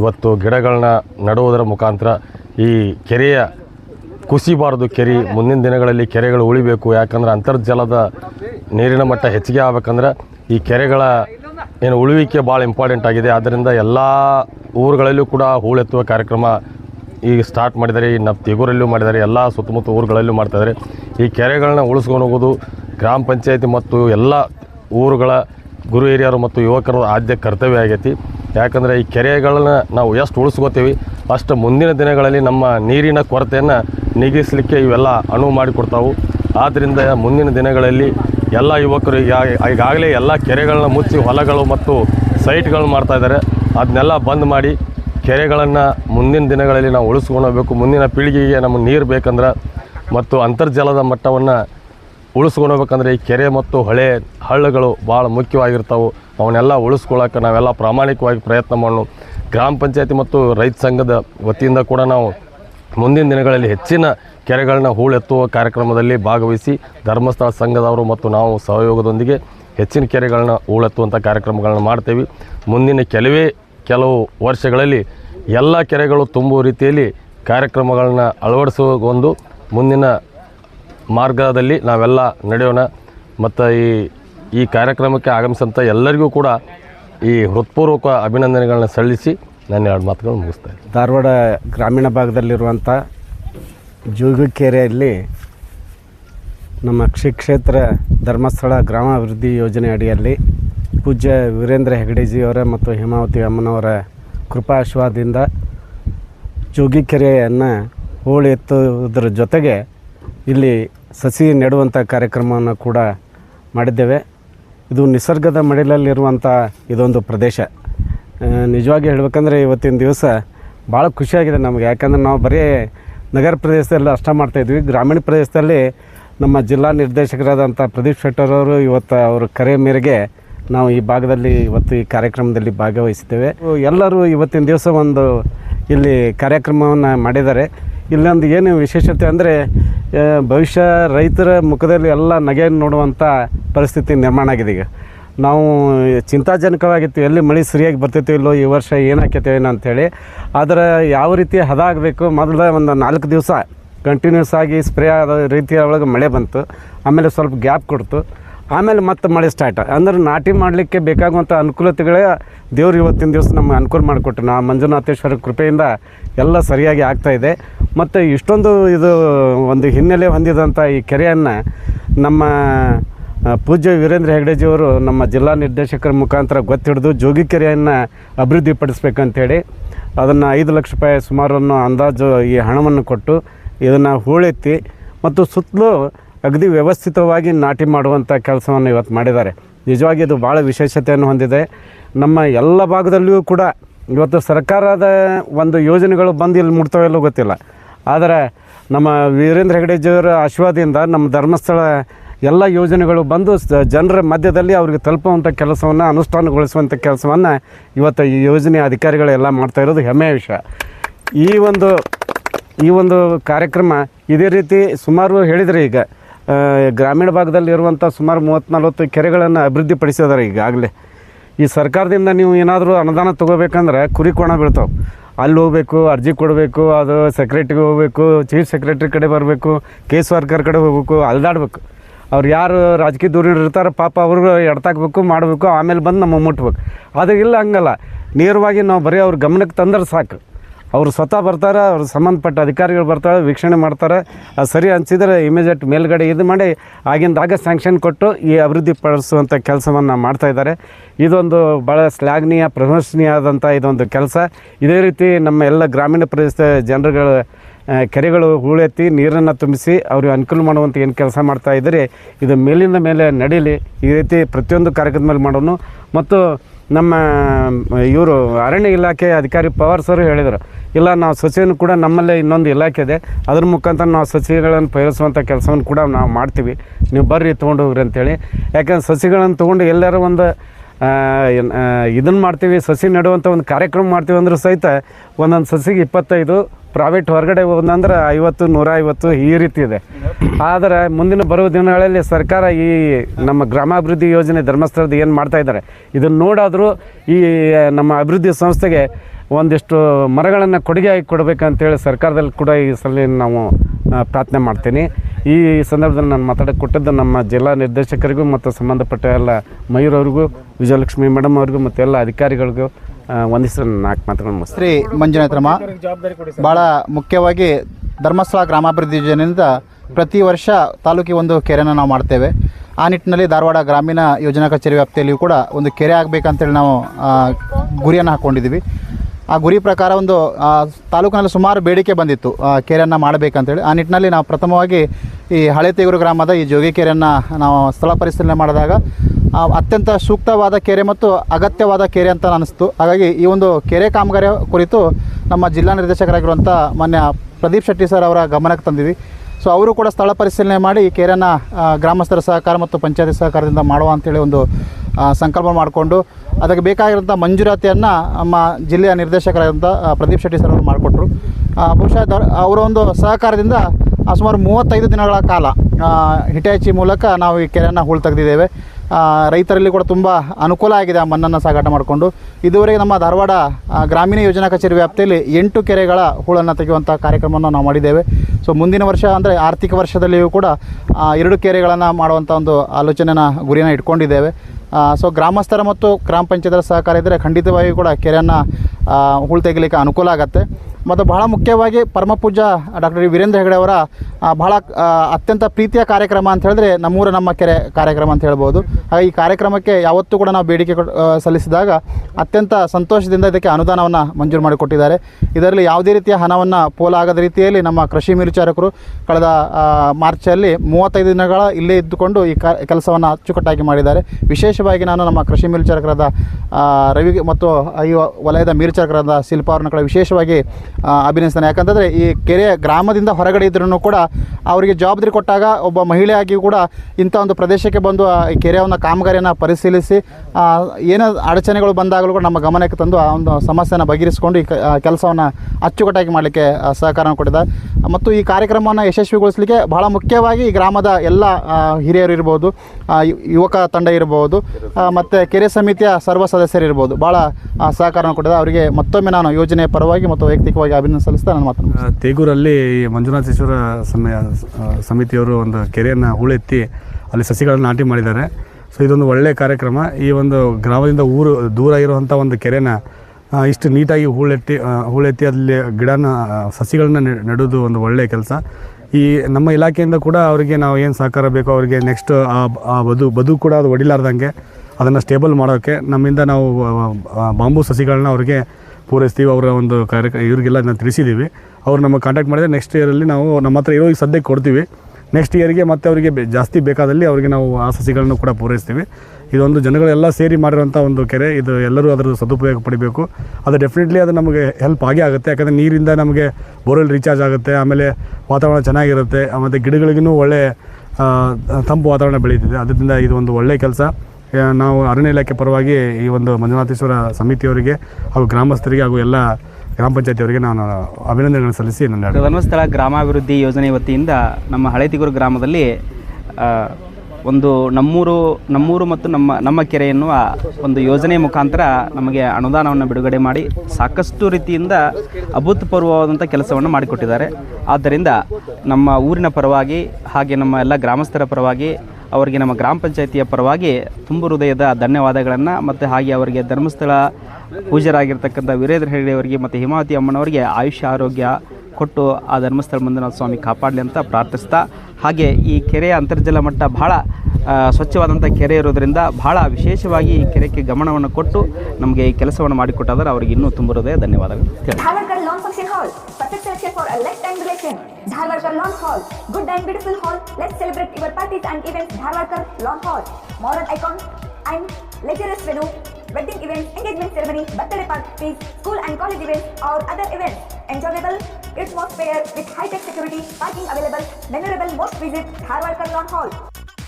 ಇವತ್ತು ಗಿಡಗಳನ್ನ ನೆಡುವುದರ ಮುಖಾಂತರ ಈ ಕೆರೆಯ ಕುಸಿಬಾರದು ಕೆರೆ, ಮುಂದಿನ ದಿನಗಳಲ್ಲಿ ಕೆರೆಗಳು ಉಳಿಬೇಕು. ಯಾಕಂದ್ರೆ ಅಂತರ್ಜಲದ ನೀರಿನ ಮಟ್ಟ ಹೆಚ್ಚಿಗೆ ಆಗಬೇಕಂದ್ರೆ ಈ ಕೆರೆಗಳ ಏನು ಉಳುವಿಕೆ ಭಾಳ ಇಂಪಾರ್ಟೆಂಟ್ ಆಗಿದೆ. ಆದ್ದರಿಂದ ಎಲ್ಲ ಊರುಗಳಲ್ಲೂ ಕೂಡ ಹೂಳೆತ್ತುವ ಕಾರ್ಯಕ್ರಮ ಈಗ ಸ್ಟಾರ್ಟ್ ಮಾಡಿದ್ದಾರೆ ಈ ನಮ್ಮ ತಿಗೂರಲ್ಲೂ ಮಾಡಿದ್ದಾರೆ ಎಲ್ಲ ಸುತ್ತಮುತ್ತ ಊರುಗಳಲ್ಲೂ ಮಾಡ್ತಾಯಿದ್ದಾರೆ ಈ ಕೆರೆಗಳನ್ನ ಉಳಿಸ್ಕೊಂಡು ಹೋಗೋದು ಗ್ರಾಮ ಪಂಚಾಯತಿ ಮತ್ತು ಎಲ್ಲ ಊರುಗಳ ಗುರು ಹಿರಿಯರು ಮತ್ತು ಯುವಕರ ಆದ್ಯ ಕರ್ತವ್ಯ ಆಗೈತಿ. ಯಾಕಂದರೆ ಈ ಕೆರೆಗಳನ್ನ ನಾವು ಎಷ್ಟು ಉಳಿಸ್ಕೋತೀವಿ, ಅಷ್ಟು ಮುಂದಿನ ದಿನಗಳಲ್ಲಿ ನಮ್ಮ ನೀರಿನ ಕೊರತೆಯನ್ನು ನಿಗಿಸಲಿಕ್ಕೆ ಇವೆಲ್ಲ ಅನುವು ಮಾಡಿಕೊಡ್ತಾವು. ಆದ್ದರಿಂದ ಮುಂದಿನ ದಿನಗಳಲ್ಲಿ ಎಲ್ಲ ಯುವಕರು ಈಗ, ಈಗಾಗಲೇ ಎಲ್ಲ ಕೆರೆಗಳನ್ನ ಮುಚ್ಚಿ ಹೊಲಗಳು ಮತ್ತು ಸೈಟ್ಗಳು ಮಾಡ್ತಾಯಿದ್ದಾರೆ ಅದನ್ನೆಲ್ಲ ಬಂದ್ ಮಾಡಿ ಕೆರೆಗಳನ್ನು ಮುಂದಿನ ದಿನಗಳಲ್ಲಿ ನಾವು ಉಳಿಸ್ಕೊಂಡು ಹೋಗಬೇಕು. ಮುಂದಿನ ಪೀಳಿಗೆಗೆ ನಮಗೆ ನೀರು ಬೇಕಂದ್ರೆ ಮತ್ತು ಅಂತರ್ಜಲದ ಮಟ್ಟವನ್ನು ಉಳಿಸ್ಕೊಂಡು ಹೋಗ್ಬೇಕಂದ್ರೆ ಈ ಕೆರೆ ಮತ್ತು ಹಳೆ ಹಳ್ಳಗಳು ಭಾಳ ಮುಖ್ಯವಾಗಿರ್ತಾವೆ. ಅವನ್ನೆಲ್ಲ ಉಳಿಸ್ಕೊಳ್ಳೋಕೆ ನಾವೆಲ್ಲ ಪ್ರಾಮಾಣಿಕವಾಗಿ ಪ್ರಯತ್ನ ಮಾಡೋಣ ಗ್ರಾಮ ಪಂಚಾಯತಿ ಮತ್ತು ರೈತ ಸಂಘದ ವತಿಯಿಂದ ಕೂಡ ನಾವು ಮುಂದಿನ ದಿನಗಳಲ್ಲಿ ಹೆಚ್ಚಿನ ಕೆರೆಗಳನ್ನ ಹೂಳೆತ್ತುವ ಕಾರ್ಯಕ್ರಮದಲ್ಲಿ ಭಾಗವಹಿಸಿ ಧರ್ಮಸ್ಥಳ ಸಂಘದವರು ಮತ್ತು ನಾವು ಸಹಯೋಗದೊಂದಿಗೆ ಹೆಚ್ಚಿನ ಕೆರೆಗಳನ್ನ ಹೂಳೆತ್ತುವಂಥ ಕಾರ್ಯಕ್ರಮಗಳನ್ನು ಮಾಡ್ತೇವೆ. ಮುಂದಿನ ಕೆಲವೇ ಕೆಲವು ವರ್ಷಗಳಲ್ಲಿ ಎಲ್ಲ ಕೆರೆಗಳು ತುಂಬುವ ರೀತಿಯಲ್ಲಿ ಕಾರ್ಯಕ್ರಮಗಳನ್ನ ಅಳವಡಿಸುವ ಒಂದು ಮುಂದಿನ ಮಾರ್ಗದಲ್ಲಿ ನಾವೆಲ್ಲ ನಡೆಯೋಣ. ಮತ್ತು ಈ ಈ ಕಾರ್ಯಕ್ರಮಕ್ಕೆ ಆಗಮಿಸಿದಂಥ ಎಲ್ಲರಿಗೂ ಕೂಡ ಈ ಹೃತ್ಪೂರ್ವಕ ಅಭಿನಂದನೆಗಳನ್ನ ಸಲ್ಲಿಸಿ ನನ್ನ ಎರಡು ಮಾತುಗಳು ಮುಗಿಸ್ತಾ ಇದ್ದೀನಿ. ಧಾರವಾಡ ಗ್ರಾಮೀಣ ಭಾಗದಲ್ಲಿರುವಂಥ ಜೋಗಿಕೆರೆಯಲ್ಲಿ ನಮ್ಮ ಶ್ರೀ ಕ್ಷೇತ್ರ ಧರ್ಮಸ್ಥಳ ಗ್ರಾಮಾಭಿವೃದ್ಧಿ ಯೋಜನೆ ಅಡಿಯಲ್ಲಿ ಪೂಜ್ಯ ವೀರೇಂದ್ರ ಹೆಗಡೆಜಿಯವರ ಮತ್ತು ಹೇಮಾವತಿ ಅಮ್ಮನವರ ಕೃಪಾಶ್ವಾದಿಂದ ಜೋಗಿಕೆರೆಯನ್ನು ಹೂಳೆತ್ತುವುದರ ಜೊತೆಗೆ ಇಲ್ಲಿ ಸಸಿ ನೆಡುವಂಥ ಕಾರ್ಯಕ್ರಮವನ್ನು ಕೂಡ ಮಾಡಿದ್ದೇವೆ. ಇದು ನಿಸರ್ಗದ ಮಡಿಲಲ್ಲಿರುವಂಥ ಇದೊಂದು ಪ್ರದೇಶ. ನಿಜವಾಗಿ ಹೇಳ್ಬೇಕಂದ್ರೆ ಇವತ್ತಿನ ದಿವಸ ಭಾಳ ಖುಷಿಯಾಗಿದೆ ನಮಗೆ. ಯಾಕಂದ್ರೆ ನಾವು ಬರೀ ನಗರ ಪ್ರದೇಶದಲ್ಲಿ ಅಷ್ಟೇ ಮಾಡ್ತಾಯಿದ್ವಿ ಗ್ರಾಮೀಣ ಪ್ರದೇಶದಲ್ಲಿ ನಮ್ಮ ಜಿಲ್ಲಾ ನಿರ್ದೇಶಕರಾದಂಥ ಪ್ರದೀಪ್ ಶೆಟ್ಟರ್ ಅವರು ಇವತ್ತು ಅವರ ಕರೆ ಮೇರೆಗೆ ನಾವು ಈ ಭಾಗದಲ್ಲಿ ಇವತ್ತು ಈ ಕಾರ್ಯಕ್ರಮದಲ್ಲಿ ಭಾಗವಹಿಸ್ತೇವೆ ಎಲ್ಲರೂ ಇವತ್ತಿನ ದಿವಸ ಒಂದು ಇಲ್ಲಿ ಕಾರ್ಯಕ್ರಮವನ್ನು ಮಾಡಿದ್ದಾರೆ. ಇಲ್ಲೊಂದು ಏನು ವಿಶೇಷತೆ ಅಂದರೆ ಭವಿಷ್ಯ ರೈತರ ಮುಖದಲ್ಲಿ ಎಲ್ಲ ನಗೆಯನ್ನು ನೋಡುವಂಥ ಪರಿಸ್ಥಿತಿ ನಿರ್ಮಾಣ ಆಗಿದೆ ಈಗ. ನಾವು ಚಿಂತಾಜನಕವಾಗಿತ್ತು, ಎಲ್ಲಿ ಮಳೆ ಸರಿಯಾಗಿ ಬರ್ತೈತೋ ಇಲ್ಲೋ ಈ ವರ್ಷ ಏನಾಕೈತೆ ಏನೋ ಅಂಥೇಳಿ ಆದರೆ ಯಾವ ರೀತಿ ಹದ ಆಗಬೇಕು? ಮೊದಲ ಒಂದು ನಾಲ್ಕು ದಿವಸ ಕಂಟಿನ್ಯೂಸ್ ಆಗಿ ಸ್ಪ್ರೇ ಆದ ರೀತಿಯ ಒಳಗೆ ಮಳೆ ಬಂತು. ಆಮೇಲೆ ಸ್ವಲ್ಪ ಗ್ಯಾಪ್ ಕೊಡ್ತು. ಆಮೇಲೆ ಮತ್ತೆ ಮಳೆ ಸ್ಟಾರ್ಟ್ ಅಂದ್ರೆ ನಾಟಿ ಮಾಡಲಿಕ್ಕೆ ಬೇಕಾಗುವಂಥ ಅನುಕೂಲತೆಗಳೇ ದೇವ್ರು ಇವತ್ತಿನ ದಿವಸ ನಮ್ಗೆ ಅನುಕೂಲ ಮಾಡಿಕೊಟ್ಟು ನಾ ಮಂಜುನಾಥೇಶ್ವರ ಕೃಪೆಯಿಂದ ಎಲ್ಲ ಸರಿಯಾಗಿ ಆಗ್ತಾ ಇದೆ. ಮತ್ತು ಇಷ್ಟೊಂದು ಇದು ಒಂದು ಹಿನ್ನೆಲೆ ಹೊಂದಿದಂಥ ಈ ಕೆರೆಯನ್ನು ನಮ್ಮ ಪೂಜ್ಯ ವೀರೇಂದ್ರ ಹೆಗ್ಡೆಜಿಯವರು ನಮ್ಮ ಜಿಲ್ಲಾ ನಿರ್ದೇಶಕರ ಮುಖಾಂತರ ಗೊತ್ತಿಡಿದು ಜೋಗಿಕೆರೆಯನ್ನು ಅಭಿವೃದ್ಧಿಪಡಿಸ್ಬೇಕಂತೇಳಿ ಅದನ್ನು ಐದು ಲಕ್ಷ ರೂಪಾಯಿ ಸುಮಾರನ್ನು ಅಂದಾಜು ಈ ಹಣವನ್ನು ಕೊಟ್ಟು ಇದನ್ನು ಹೂಳೆತ್ತಿ ಮತ್ತು ಸುತ್ತಲೂ ಅಗದಿ ವ್ಯವಸ್ಥಿತವಾಗಿ ನಾಟಿ ಮಾಡುವಂಥ ಕೆಲಸವನ್ನು ಇವತ್ತು ಮಾಡಿದ್ದಾರೆ. ನಿಜವಾಗಿ ಇದು ಭಾಳ ವಿಶೇಷತೆಯನ್ನು ಹೊಂದಿದೆ. ನಮ್ಮ ಎಲ್ಲ ಭಾಗದಲ್ಲಿಯೂ ಕೂಡ ಇವತ್ತು ಸರ್ಕಾರದ ಒಂದು ಯೋಜನೆಗಳು ಬಂದು ಇಲ್ಲಿ ಮುಟ್ತಾವೆಲ್ಲೋ ಗೊತ್ತಿಲ್ಲ. ಆದರೆ ನಮ್ಮ ವೀರೇಂದ್ರ ಹೆಗಡೆಜಿಯವರ ಆಶೀರ್ವಾದದಿಂದ ನಮ್ಮ ಧರ್ಮಸ್ಥಳ ಎಲ್ಲ ಯೋಜನೆಗಳು ಬಂದು ಜನರ ಮಧ್ಯದಲ್ಲಿ ಅವ್ರಿಗೆ ತಲುಪುವಂಥ ಕೆಲಸವನ್ನು, ಅನುಷ್ಠಾನಗೊಳಿಸುವಂಥ ಕೆಲಸವನ್ನು ಇವತ್ತು ಈ ಯೋಜನೆ ಅಧಿಕಾರಿಗಳೆಲ್ಲ ಮಾಡ್ತಾ ಇರೋದು ಹೆಮ್ಮೆಯ ವಿಷಯ. ಈ ಒಂದು ಈ ಒಂದು ಕಾರ್ಯಕ್ರಮ ಇದೇ ರೀತಿ ಸುಮಾರು ಹೇಳಿದರೆ ಈಗ ಗ್ರಾಮೀಣ ಭಾಗದಲ್ಲಿ ಇರುವಂಥ ಸುಮಾರು ಮೂವತ್ತು ನಲ್ವತ್ತು ಕೆರೆಗಳನ್ನು ಅಭಿವೃದ್ಧಿಪಡಿಸಿದ್ದಾರೆ ಈಗಾಗಲೇ. ಈ ಸರ್ಕಾರದಿಂದ ನೀವು ಏನಾದರೂ ಅನುದಾನ ತೊಗೋಬೇಕಂದ್ರೆ ಕುರಿ ಕೋಣ ಬೀಳ್ತಾವೆ. ಅಲ್ಲಿ ಹೋಗಬೇಕು, ಅರ್ಜಿ ಕೊಡಬೇಕು, ಅದು ಸೆಕ್ರೆಟ್ರಿಗೆ ಹೋಗಬೇಕು ಚೀಫ್ ಸೆಕ್ರೆಟ್ರಿ ಕಡೆ ಬರಬೇಕು ಕೇಸ್ ವರ್ಕರ್ ಕಡೆ ಹೋಗ್ಬೇಕು, ಅಲ್ದಾಡ್ಬೇಕು. ಅವ್ರು ಯಾರು ರಾಜಕೀಯ ದೂರ ಇರ್ತಾರೆ ಪಾಪ ಅವ್ರಿಗೆ ಎಡ್ತಾಕ್ಬೇಕು, ಮಾಡಬೇಕು, ಆಮೇಲೆ ಬಂದು ನಮ್ಮ ಮುಟ್ಬೇಕು. ಅದು ಇಲ್ಲ ಹಂಗಲ್ಲ. ನೇರವಾಗಿ ನಾವು ಬರೀ ಅವ್ರ ಗಮನಕ್ಕೆ ತಂದ್ರೆ ಸಾಕು. ಅವರು ಸ್ವತಃ ಬರ್ತಾರೆ, ಅವ್ರು ಸಂಬಂಧಪಟ್ಟ ಅಧಿಕಾರಿಗಳು ಬರ್ತಾರೆ, ವೀಕ್ಷಣೆ ಮಾಡ್ತಾರೆ. ಅದು ಸರಿ ಅನಿಸಿದರೆ ಇಮಿಡಿಯೇಟ್ ಮೇಲ್ಗಡೆ ಇದು ಮಾಡಿ ಆಗಿಂದಾಗ ಸ್ಯಾಂಕ್ಷನ್ ಕೊಟ್ಟು ಈ ಅಭಿವೃದ್ಧಿ ಪಡಿಸುವಂಥ ಕೆಲಸವನ್ನು ಮಾಡ್ತಾ ಇದ್ದಾರೆ. ಇದೊಂದು ಭಾಳ ಶ್ಲಾಘನೀಯ ಪ್ರಶಂಸನೀಯವಾದಂಥ ಇದೊಂದು ಕೆಲಸ. ಇದೇ ರೀತಿ ನಮ್ಮ ಎಲ್ಲ ಗ್ರಾಮೀಣ ಪ್ರದೇಶದ ಜನರುಗಳ ಕೆರೆಗಳು ಹೂಳೆತ್ತಿ ನೀರನ್ನು ತುಂಬಿಸಿ ಅವ್ರಿಗೆ ಅನುಕೂಲ ಮಾಡುವಂಥ ಏನು ಕೆಲಸ ಮಾಡ್ತಾ ಇದ್ದರೆ, ಇದು ಮೇಲಿಂದ ಮೇಲೆ ನಡೀಲಿ. ಈ ರೀತಿ ಪ್ರತಿಯೊಂದು ಕಾರ್ಯಕ್ರಮದ ಮೇಲೆ ಮಾಡೋನು. ಮತ್ತು ನಮ್ಮ ಇವರು ಅರಣ್ಯ ಇಲಾಖೆ ಅಧಿಕಾರಿ ಪವಾರ್ ಸರ್ ಹೇಳಿದರು. ಇಲ್ಲ, ನಾವು ಸಸಿಯನ್ನು ಕೂಡ ನಮ್ಮಲ್ಲೇ ಇನ್ನೊಂದು ಇಲಾಖೆ ಇದೆ. ಅದ್ರ ಮುಖಾಂತರ ನಾವು ಸಸಿಗಳನ್ನು ಪಯಸುವಂಥ ಕೆಲಸವನ್ನು ಕೂಡ ನಾವು ಮಾಡ್ತೀವಿ. ನೀವು ಬರ್ರಿ, ತೊಗೊಂಡು ಹೋಗ್ರಿ ಅಂತೇಳಿ. ಯಾಕಂದ್ರೆ ಸಸಿಗಳನ್ನು ತೊಗೊಂಡು ಎಲ್ಲರೂ ಒಂದು ಇದನ್ನು ಮಾಡ್ತೀವಿ, ಸಸಿ ನೆಡುವಂಥ ಒಂದು ಕಾರ್ಯಕ್ರಮ ಮಾಡ್ತೀವಿ ಅಂದರೂ ಸಹಿತ ಒಂದೊಂದು ಸಸಿಗೆ ಇಪ್ಪತ್ತೈದು ಪ್ರೈವೇಟ್ ಹೊರಗಡೆ ಹೋದಂದ್ರೆ ಐವತ್ತು ನೂರ ಐವತ್ತು ಈ ರೀತಿ ಇದೆ. ಆದರೆ ಮುಂದಿನ ಬರುವ ದಿನಗಳಲ್ಲಿ ಸರ್ಕಾರ ಈ ನಮ್ಮ ಗ್ರಾಮಾಭಿವೃದ್ಧಿ ಯೋಜನೆ ಧರ್ಮಸ್ಥಳದ ಏನು ಮಾಡ್ತಾ ಇದ್ದಾರೆ, ಇದನ್ನು ನೋಡಾದರೂ ಈ ನಮ್ಮ ಅಭಿವೃದ್ಧಿ ಸಂಸ್ಥೆಗೆ ಒಂದಿಷ್ಟು ಮರಗಳನ್ನು ಕೊಡುಗೆ ಆಗಿ ಕೊಡಬೇಕಂತೇಳಿ ಸರ್ಕಾರದಲ್ಲಿ ಕೂಡ ಈ ಸಲ ನಾವು ಪ್ರಾರ್ಥನೆ ಮಾಡ್ತೀನಿ. ಈ ಸಂದರ್ಭದಲ್ಲಿ ನಾನು ಮಾತಾಡಕ್ಕೆ ಕೊಟ್ಟದ್ದು ನಮ್ಮ ಜಿಲ್ಲಾ ನಿರ್ದೇಶಕರಿಗೂ ಮತ್ತು ಸಂಬಂಧಪಟ್ಟ ಎಲ್ಲ ಮಯೂರ್ ಅವ್ರಿಗೂ, ವಿಜಯಲಕ್ಷ್ಮಿ ಮೇಡಮ್ ಅವ್ರಿಗೂ ಮತ್ತು ಎಲ್ಲ ಅಧಿಕಾರಿಗಳಿಗೂ ಒಂದಿಷ್ಟು ನಾಲ್ಕು ಮಾತುಗಳನ್ನು ಶ್ರೀ ಮಂಜುನಾಥರಮ್ಮ ಭಾಳ ಮುಖ್ಯವಾಗಿ ಧರ್ಮಸ್ಥಳ ಗ್ರಾಮಾಭಿವೃದ್ಧಿ ಯೋಜನೆಯಿಂದ ಪ್ರತಿ ವರ್ಷ ತಾಲೂಕಿಗೆ ಒಂದು ಕೆರೆನ ನಾವು ಮಾಡ್ತೇವೆ. ಆ ನಿಟ್ಟಿನಲ್ಲಿ ಧಾರವಾಡ ಗ್ರಾಮೀಣ ಯೋಜನಾ ಕಚೇರಿ ವ್ಯಾಪ್ತಿಯಲ್ಲಿಯೂ ಕೂಡ ಒಂದು ಕೆರೆ ಆಗಬೇಕಂತೇಳಿ ನಾವು ಗುರಿಯನ್ನು ಹಾಕ್ಕೊಂಡಿದ್ದೀವಿ ಆ ಗುರಿ ಪ್ರಕಾರ ಒಂದು ತಾಲೂಕಿನಲ್ಲಿ ಸುಮಾರು ಬೇಡಿಕೆ ಬಂದಿತ್ತು ಕೆರೆಯನ್ನು ಮಾಡಬೇಕಂತೇಳಿ. ಆ ನಿಟ್ಟಿನಲ್ಲಿ ನಾವು ಪ್ರಥಮವಾಗಿ ಈ ಹಳೆ ತೇಗೂರು ಗ್ರಾಮದ ಈ ಜೋಗಿ ಕೆರೆಯನ್ನು ನಾವು ಸ್ಥಳ ಪರಿಶೀಲನೆ ಮಾಡಿದಾಗ ಅತ್ಯಂತ ಸೂಕ್ತವಾದ ಕೆರೆ ಮತ್ತು ಅಗತ್ಯವಾದ ಕೆರೆ ಅಂತ ಅನಿಸ್ತು ಹಾಗಾಗಿ ಈ ಒಂದು ಕೆರೆ ಕಾಮಗಾರಿ ಕುರಿತು ನಮ್ಮ ಜಿಲ್ಲಾ ನಿರ್ದೇಶಕರಾಗಿರುವಂಥ ಮಾನ್ಯ ಪ್ರದೀಪ್ ಶೆಟ್ಟಿ ಸರ್ ಅವರ ಗಮನಕ್ಕೆ ತಂದಿದ್ವಿ. ಸೊ, ಅವರು ಕೂಡ ಸ್ಥಳ ಪರಿಶೀಲನೆ ಮಾಡಿ ಈ ಕೆರೆಯನ್ನು ಗ್ರಾಮಸ್ಥರ ಸಹಕಾರ ಮತ್ತು ಪಂಚಾಯತಿ ಸಹಕಾರದಿಂದ ಮಾಡುವ ಅಂತೇಳಿ ಒಂದು ಸಂಕಲ್ಪ ಮಾಡಿಕೊಂಡು ಅದಕ್ಕೆ ಬೇಕಾಗಿರೋಂಥ ಮಂಜೂರಾತಿಯನ್ನು ನಮ್ಮ ಜಿಲ್ಲೆಯ ನಿರ್ದೇಶಕರಾದಂಥ ಪ್ರದೀಪ್ ಶೆಟ್ಟಿ ಸರ್ ಅವರು ಮಾಡಿಕೊಟ್ರು. ಬಹುಶಃ ಅವರ ಒಂದು ಸಹಕಾರದಿಂದ ಸುಮಾರು ಮೂವತ್ತೈದು ದಿನಗಳ ಕಾಲ ಹಿಟಾಚಿ ಮೂಲಕ ನಾವು ಈ ಕೆರೆಯನ್ನು ಹೂಳು ತೆಗೆದಿದ್ದೇವೆ. ರೈತರಲ್ಲಿ ಕೂಡ ತುಂಬ ಅನುಕೂಲ ಆಗಿದೆ ಆ ಮಣ್ಣನ್ನು ಸಾಗಾಟ ಮಾಡಿಕೊಂಡು. ಇದುವರೆಗೆ ನಮ್ಮ ಧಾರವಾಡ ಗ್ರಾಮೀಣ ಯೋಜನಾ ಕಚೇರಿ ವ್ಯಾಪ್ತಿಯಲ್ಲಿ ಎಂಟು ಕೆರೆಗಳ ಹೂಳನ್ನು ತೆಗೆಯುವಂಥ ಕಾರ್ಯಕ್ರಮವನ್ನು ನಾವು ಮಾಡಿದ್ದೇವೆ. ಸೊ, ಮುಂದಿನ ವರ್ಷ ಅಂದರೆ ಆರ್ಥಿಕ ವರ್ಷದಲ್ಲಿಯೂ ಕೂಡ ಎರಡು ಕೆರೆಗಳನ್ನು ಮಾಡುವಂಥ ಒಂದು ಆಲೋಚನೆನ ಗುರಿಯನ್ನು ಇಟ್ಕೊಂಡಿದ್ದೇವೆ. ಸೊ ಗ್ರಾಮಸ್ಥರ ಮತ್ತು ಗ್ರಾಮ ಪಂಚಾಯತರ ಸಹಕಾರ ಇದ್ದರೆ ಖಂಡಿತವಾಗಿಯೂ ಕೂಡ ಕೆರೆಯನ್ನು ಹೂಳು ತೆಗಿಲಿಕ್ಕೆ ಅನುಕೂಲ ಆಗುತ್ತೆ. ಮತ್ತು ಬಹಳ ಮುಖ್ಯವಾಗಿ ಪರಮಪೂಜ್ಯ ಡಾಕ್ಟರ್ ವೀರೇಂದ್ರ ಹೆಗಡೆ ಅವರ ಬಹಳ ಅತ್ಯಂತ ಪ್ರೀತಿಯ ಕಾರ್ಯಕ್ರಮ ಅಂತ ಹೇಳಿದ್ರೆ ನಮ್ಮೂರ ನಮ್ಮ ಕೆರೆ ಕಾರ್ಯಕ್ರಮ ಅಂತ ಹೇಳ್ಬೋದು. ಹಾಗಾಗಿ ಈ ಕಾರ್ಯಕ್ರಮಕ್ಕೆ ಯಾವತ್ತೂ ಕೂಡ ನಾವು ಬೇಡಿಕೆ ಸಲ್ಲಿಸಿದಾಗ ಅತ್ಯಂತ ಸಂತೋಷದಿಂದ ಇದಕ್ಕೆ ಅನುದಾನವನ್ನು ಮಂಜೂರು ಮಾಡಿಕೊಟ್ಟಿದ್ದಾರೆ. ಇದರಲ್ಲಿ ಯಾವುದೇ ರೀತಿಯ ಹಣವನ್ನು ಪೋಲಾಗದ ರೀತಿಯಲ್ಲಿ ನಮ್ಮ ಕೃಷಿ ಮೇಲ್ವಿಚಾರಕರು ಕಳೆದ ಮಾರ್ಚಲ್ಲಿ ಮೂವತ್ತೈದು ದಿನಗಳ ಇಲ್ಲೇ ಇದ್ದುಕೊಂಡು ಈ ಕೆಲಸವನ್ನು ಅಚ್ಚುಕಟ್ಟಾಗಿ ಮಾಡಿದ್ದಾರೆ. ವಿಶೇಷವಾಗಿ ನಾನು ನಮ್ಮ ಕೃಷಿ ಮೇಲ್ವಿಚಾರಕರಾದ ರವಿ ಮತ್ತು ಈ ವಲಯದ ಮೇಲ್ವಿಚಾರಕರಾದ ಶಿಲ್ಪ ಅವರನ್ನು ಕೂಡ ವಿಶೇಷವಾಗಿ ಅಭಿನಯಿಸ್ತೇನೆ. ಯಾಕಂತಂದರೆ ಈ ಕೆರೆ ಗ್ರಾಮದಿಂದ ಹೊರಗಡೆ ಇದ್ರೂ ಕೂಡ ಅವರಿಗೆ ಜವಾಬ್ದಾರಿ ಕೊಟ್ಟಾಗ ಒಬ್ಬ ಮಹಿಳೆಯಾಗಿಯೂ ಕೂಡ ಇಂಥ ಒಂದು ಪ್ರದೇಶಕ್ಕೆ ಬಂದು ಈ ಕೆರೆಯ ಕಾಮಗಾರಿಯನ್ನು ಪರಿಶೀಲಿಸಿ ಏನು ಅಡಚಣೆಗಳು ಬಂದಾಗಲೂ ಕೂಡ ನಮ್ಮ ಗಮನಕ್ಕೆ ತಂದು ಆ ಒಂದು ಸಮಸ್ಯೆಯನ್ನು ಬಗೆಹರಿಸಿಕೊಂಡು ಈ ಕೆಲಸವನ್ನು ಅಚ್ಚುಕಟ್ಟಾಗಿ ಮಾಡಲಿಕ್ಕೆ ಸಹಕಾರವನ್ನು ಕೊಟ್ಟಿದೆ ಮತ್ತು ಈ ಕಾರ್ಯಕ್ರಮವನ್ನು ಯಶಸ್ವಿಗೊಳಿಸಲಿಕ್ಕೆ ಬಹಳ ಮುಖ್ಯವಾಗಿ ಈ ಗ್ರಾಮದ ಎಲ್ಲ ಹಿರಿಯರು ಇರ್ಬೋದು ಯುವಕ ತಂಡ ಇರ್ಬೋದು ಮತ್ತು ಕೆರೆ ಸಮಿತಿಯ ಸರ್ವ ಸದಸ್ಯರು ಇರ್ಬೋದು. ಭಾಳ ಸಹಕಾರವನ್ನು ಕೊಟ್ಟಿದೆ ಅವರಿಗೆ ಮತ್ತೊಮ್ಮೆ ನಾನು ಯೋಜನೆಯ ಪರವಾಗಿ ಮತ್ತು ವೈಯಕ್ತಿಕವಾಗಿ ಅಭಿನಂದನೆ ಸಲ್ಲಿಸ್ತಾ ನಾನು ಮಾತನ್ನು ಆ, ತೇಗೂರಲ್ಲಿ ಮಂಜುನಾಥೇಶ್ವರ ಸಮಯ ಸಮಿತಿಯವರು ಒಂದು ಕೆರೆಯನ್ನು ಹೂಳೆತ್ತಿ ಅಲ್ಲಿ ಸಸಿಗಳನ್ನು ನಾಟಿ ಮಾಡಿದ್ದಾರೆ. ಸೊ ಇದೊಂದು ಒಳ್ಳೆಯ ಕಾರ್ಯಕ್ರಮ. ಈ ಒಂದು ಗ್ರಾಮದಿಂದ ಊರು ದೂರ ಇರುವಂಥ ಒಂದು ಕೆರೆನ ಇಷ್ಟು ನೀಟಾಗಿ ಹೂಳೆತ್ತಿ ಹೂಳೆತ್ತಿ ಅಲ್ಲಿ ಗಿಡನ ಸಸಿಗಳನ್ನ ನೆಡೋದು ಒಂದು ಒಳ್ಳೆಯ ಕೆಲಸ. ಈ ನಮ್ಮ ಇಲಾಖೆಯಿಂದ ಕೂಡ ಅವರಿಗೆ ನಾವು ಏನು ಸಹಕಾರ ಬೇಕೋ ಅವರಿಗೆ ನೆಕ್ಸ್ಟ್ ಆ ಬದು ಬದು ಕೂಡ ಅದು ಒಡಿಲಾರ್ದಂಗೆ ಅದನ್ನು ಸ್ಟೇಬಲ್ ಮಾಡೋಕ್ಕೆ ನಮ್ಮಿಂದ ನಾವು ಬಾಂಬು ಸಸಿಗಳನ್ನ ಅವ್ರಿಗೆ ಪೂರೈಸ್ತೀವಿ ಅವರ ಒಂದು ಕಾರ್ಯ ಇವರಿಗೆಲ್ಲ ನಾನು ತಿಳಿಸಿದ್ದೀವಿ ಅವ್ರು ನಮ್ಮ ಕಾಂಟ್ಯಾಕ್ಟ್ ಮಾಡಿದರೆ ನೆಕ್ಸ್ಟ್ ಇಯರಲ್ಲಿ ನಾವು ನಮ್ಮ ಹತ್ರ ಇರೋ ಸದ್ಯಕ್ಕೆ ಕೊಡ್ತೀವಿ. ನೆಕ್ಸ್ಟ್ ಇಯರ್ಗೆ ಮತ್ತೆ ಅವರಿಗೆ ಜಾಸ್ತಿ ಬೇಕಾದಲ್ಲಿ ಅವರಿಗೆ ನಾವು ಆ ಸಸಿಗಳನ್ನು ಕೂಡ ಪೂರೈಸ್ತೀವಿ. ಇದೊಂದು ಜನಗಳೆಲ್ಲ ಸೇರಿ ಮಾಡಿರೋಂಥ ಒಂದು ಕೆರೆ. ಇದು ಎಲ್ಲರೂ ಅದರ ಸದುಪಯೋಗ ಪಡಿಬೇಕು. ಅದು ಡೆಫಿನೆಟ್ಲಿ ಅದು ನಮಗೆ ಹೆಲ್ಪ್ ಆಗೇ ಆಗುತ್ತೆ. ಯಾಕಂದರೆ ನೀರಿಂದ ನಮಗೆ ಬೋರ್ವೆಲ್ ರೀಚಾರ್ಜ್ ಆಗುತ್ತೆ. ಆಮೇಲೆ ವಾತಾವರಣ ಚೆನ್ನಾಗಿರುತ್ತೆ. ಮತ್ತು ಗಿಡಗಳಿಗೂ ಒಳ್ಳೆ ತಂಪು ವಾತಾವರಣ ಬೆಳೀತಿದೆ ಅದರಿಂದ ಇದು ಒಂದು ಒಳ್ಳೆಯ ಕೆಲಸ. ನಾವು ಅರಣ್ಯ ಇಲಾಖೆ ಪರವಾಗಿ ಈ ಒಂದು ಮಂಜುನಾಥೇಶ್ವರ ಸಮಿತಿಯವರಿಗೆ ಹಾಗೂ ಗ್ರಾಮಸ್ಥರಿಗೆ ಹಾಗೂ ಎಲ್ಲ ಗ್ರಾಮ ಪಂಚಾಯತಿಯವರಿಗೆ ನಾನು ಅಭಿನಂದನೆಗಳನ್ನು ಸಲ್ಲಿಸಿ ನನ್ನ ಧರ್ಮಸ್ಥಳ ಗ್ರಾಮಾಭಿವೃದ್ಧಿ ಯೋಜನೆ ವತಿಯಿಂದ ನಮ್ಮ ಹಳೆತಿಗೂರು ಗ್ರಾಮದಲ್ಲಿ ಒಂದು ನಮ್ಮೂರು ನಮ್ಮೂರು ಮತ್ತು ನಮ್ಮ ನಮ್ಮ ಕೆರೆ ಎನ್ನುವ ಒಂದು ಯೋಜನೆ ಮುಖಾಂತರ ನಮಗೆ ಅನುದಾನವನ್ನು ಬಿಡುಗಡೆ ಮಾಡಿ ಸಾಕಷ್ಟು ರೀತಿಯಿಂದ ಅಭೂತಪೂರ್ವವಾದಂಥ ಕೆಲಸವನ್ನು ಮಾಡಿಕೊಟ್ಟಿದ್ದಾರೆ. ಆದ್ದರಿಂದ ನಮ್ಮ ಊರಿನ ಪರವಾಗಿ ಹಾಗೆ ನಮ್ಮ ಎಲ್ಲ ಗ್ರಾಮಸ್ಥರ ಪರವಾಗಿ ಅವರಿಗೆ ನಮ್ಮ ಗ್ರಾಮ ಪಂಚಾಯಿತಿಯ ಪರವಾಗಿ ತುಂಬು ಹೃದಯದ ಧನ್ಯವಾದಗಳನ್ನು ಮತ್ತು ಹಾಗೆ ಅವರಿಗೆ ಧರ್ಮಸ್ಥಳ ಪೂಜರಾಗಿರ್ತಕ್ಕಂಥ ವೀರೇಂದ್ರ ಹೆಗಡೆ ಅವರಿಗೆ ಮತ್ತು ಹಿಮಾವತಿ ಅಮ್ಮನವರಿಗೆ ಆಯುಷ್ಯ ಆರೋಗ್ಯ ಕೊಟ್ಟು ಆ ಧರ್ಮಸ್ಥಳ ಮಂಜುನಾಥ ಸ್ವಾಮಿ ಕಾಪಾಡಲಿ ಅಂತ ಪ್ರಾರ್ಥಿಸ್ತಾ ಹಾಗೆ ಈ ಕೆರೆಯ ಅಂತರ್ಜಲ ಮಟ್ಟ ಆ, ಸ್ವಚ್ಛವಾದಂಥ ಕೆರೆ ಇರೋದರಿಂದ ಬಹಳ ವಿಶೇಷವಾಗಿ ಈ ಕೆರೆಗೆ ಗಮನವನ್ನು ಕೊಟ್ಟು ನಮಗೆ ಈ ಕೆಲಸವನ್ನು ಮಾಡಿಕೊಟ್ಟಾದರೆ ಅವರಿಗೆ ಇನ್ನೂ ತುಂಬ ಹೃದಯ ಧನ್ಯವಾದಗಳು. Wedding events, engagement ceremony, birthday parties, school and college events or other events. Enjoyable atmosphere with high-tech security, parking available, memorable most visit Dharwalkar Lawn Hall.